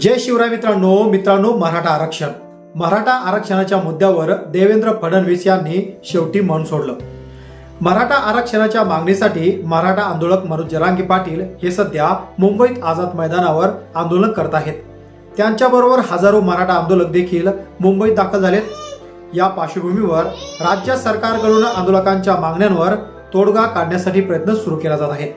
जय शिवराय मित्रांनो मित्रांनो मराठा आरक्षण. मराठा आरक्षणाच्या मुद्द्यावर देवेंद्र फडणवीस यांनी शेवटी मन सोडलं. मराठा आरक्षणाच्या मागणीसाठी मराठा आंदोलक मनोज जरांगी पाटील हे सध्या मुंबईत आझाद मैदानावर आंदोलन करत आहेत. त्यांच्याबरोबर हजारो मराठा आंदोलक देखील मुंबईत दाखल झालेत. या पार्श्वभूमीवर राज्य सरकारकडून आंदोलकांच्या मागण्यांवर तोडगा काढण्यासाठी प्रयत्न सुरू केला जात आहे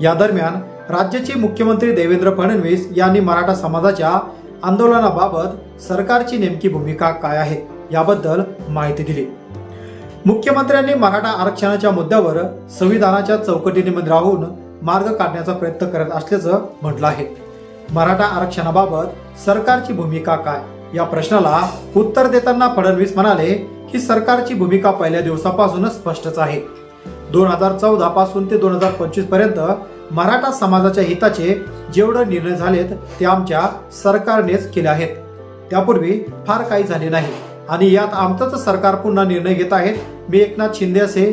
या दरम्यान राज्याचे मुख्यमंत्री देवेंद्र फडणवीस यांनी मराठा समाजाच्या आंदोलनाबाबत सरकारची नेमकी भूमिका काय आहे याबद्दल माहिती दिली. मुख्यमंत्र्यांनी मराठा आरक्षणाच्या मुद्द्यावर संविधानाच्या चौकटीने राहून मार्ग काढण्याचा प्रयत्न करत असल्याचं म्हटलं आहे. मराठा आरक्षणाबाबत सरकारची भूमिका काय? या प्रश्नाला उत्तर देताना फडणवीस म्हणाले की सरकारची भूमिका पहिल्या दिवसापासूनच स्पष्टच आहे. दोन हजार चौदा पासून ते दोन हजार पंचवीसपर्यंत मराठा समाजाच्या हिताचे जेवढे निर्णय झालेत ते आमच्या सरकारनेच केले आहेत. त्यापूर्वी फार काही झाले नाही. आणि यात आमचंच सरकार पुन्हा निर्णय घेत आहेत. मी एकनाथ शिंदे असे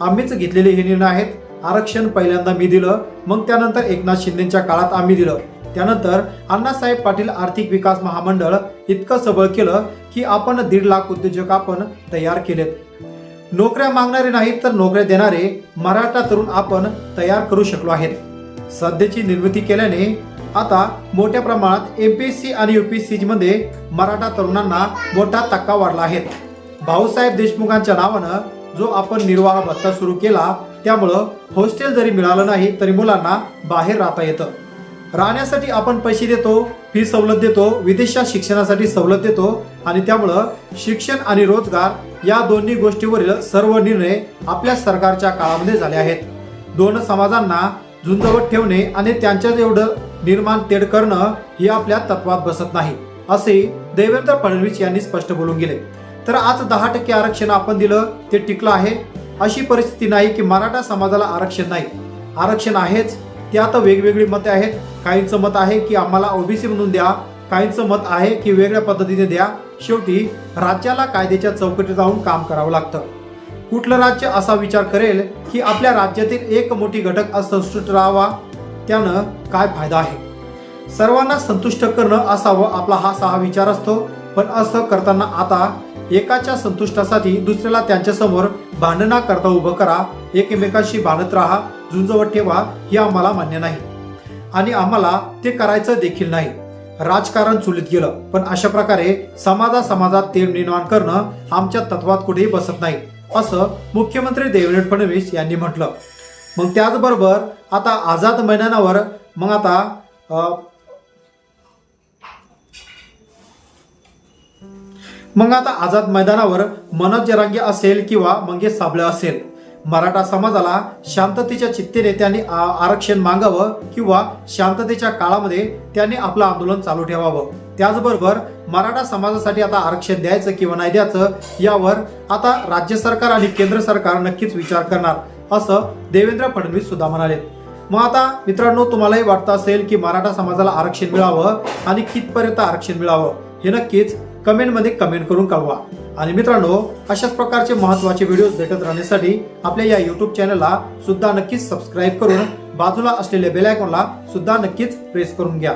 आम्हीच घेतलेले हे निर्णय आहेत. आरक्षण पहिल्यांदा मी दिलं मग त्यानंतर एकनाथ शिंदेच्या काळात आम्ही दिलं. त्यानंतर अण्णासाहेब पाटील आर्थिक विकास महामंडळ इतकं सबळ केलं की आपण दीड लाख उद्योजक आपण तयार केलेत. नोकऱ्या मागणारे नाहीत तर नोकऱ्या देणारे मराठा तरुण आपण तयार करू शकलो आहेत. सध्याची निर्मिती केल्याने आता मोठ्या प्रमाणात एम पी सी आणि यू पी सी मध्ये मराठा तरुणांना मोठा तक्का वाढला आहे. भाऊसाहेब देशमुखांच्या नावानं जो आपण निर्वाह भत्ता सुरू केला त्यामुळं हॉस्टेल जरी मिळालं नाही तरी मुलांना बाहेर राहता येतं. राहण्यासाठी आपण पैसे देतो फी सवलत देतो विदेशात शिक्षणासाठी सवलत देतो आणि त्यामुळं शिक्षण आणि रोजगार या दोन्ही गोष्टीवरील सर्व निर्णय आपल्या सरकारच्या काळामध्ये झाले आहेत. दोन समाजांना झुंजवत ठेवणे आणि त्यांच्या एवढं निर्माण तेढ करणं हे आपल्या तत्वात बसत नाही असे देवेंद्र फडणवीस यांनी स्पष्ट बोलून गेले. तर आज दहा टक्के आरक्षण आपण दिलं ते टिकलं आहे. अशी परिस्थिती नाही की मराठा समाजाला आरक्षण नाही. आरक्षण आहेच त्यात वेगवेगळी मते आहेत. काहींचं मत आहे की आम्हाला ओबीसी म्हणून द्या काहींचं मत आहे की वेगळ्या पद्धतीने द्या. शेवटी राज्याला कायद्याच्या चौकटीत जाऊन काम करावं लागतं. कुठलं राज्य असा विचार करेल की आपल्या राज्यातील एक मोठी घटक असंतुष्ट राहावा? त्यानं काय फायदा आहे? सर्वांना संतुष्ट करणं असावं आपला हा सहा विचार असतो. पण असं करताना आता एकाच्या संतुष्टासाठी दुसऱ्याला त्यांच्यासमोर भांडणा करता उभं करा. एकमेकाशी भांडत राहा. झुंजवत ठेवा हे आम्हाला मान्य नाही. आणि आम्हाला ते करायचं देखील नाही. राजकारण चुलीत गेलं. पण अशा प्रकारे समाजा समाजात तेल निर्माण करणं आमच्या तत्वात कुठेही बसत नाही असं मुख्यमंत्री देवेंद्र फडणवीस यांनी म्हटलं. मग त्याचबरोबर आता आझाद मैदानावर मग आता मग आता आझाद मैदानावर मनोज जरांगे असेल किंवा मंगेश साबळे असेल. मराठा समाजाला शांततेच्या चित्तेने त्यांनी आ- आरक्षण मागावं किंवा शांततेच्या काळामध्ये त्यांनी आपलं आंदोलन चालू ठेवावं. त्याचबरोबर मराठा समाजासाठी आता आरक्षण द्यायचं किंवा नाही द्यायचं यावर आता राज्य सरकार आणि केंद्र सरकार नक्कीच विचार करणार असं देवेंद्र फडणवीस सुद्धा म्हणाले. मग आता मित्रांनो तुम्हालाही वाटतं असेल की मराठा समाजाला आरक्षण मिळावं आणि कितपर्यंत आरक्षण मिळावं हे नक्कीच कमेंटमध्ये कमेंट करून कळवा. आणि मित्रांनो अशाच प्रकारचे महत्त्वाचे व्हिडिओज भेटत राहण्यासाठी आपल्या या युट्यूब चॅनलला सुद्धा नक्कीच सबस्क्राईब करून बाजूला असलेल्या बेल आयकॉनला सुद्धा नक्कीच प्रेस करून घ्या.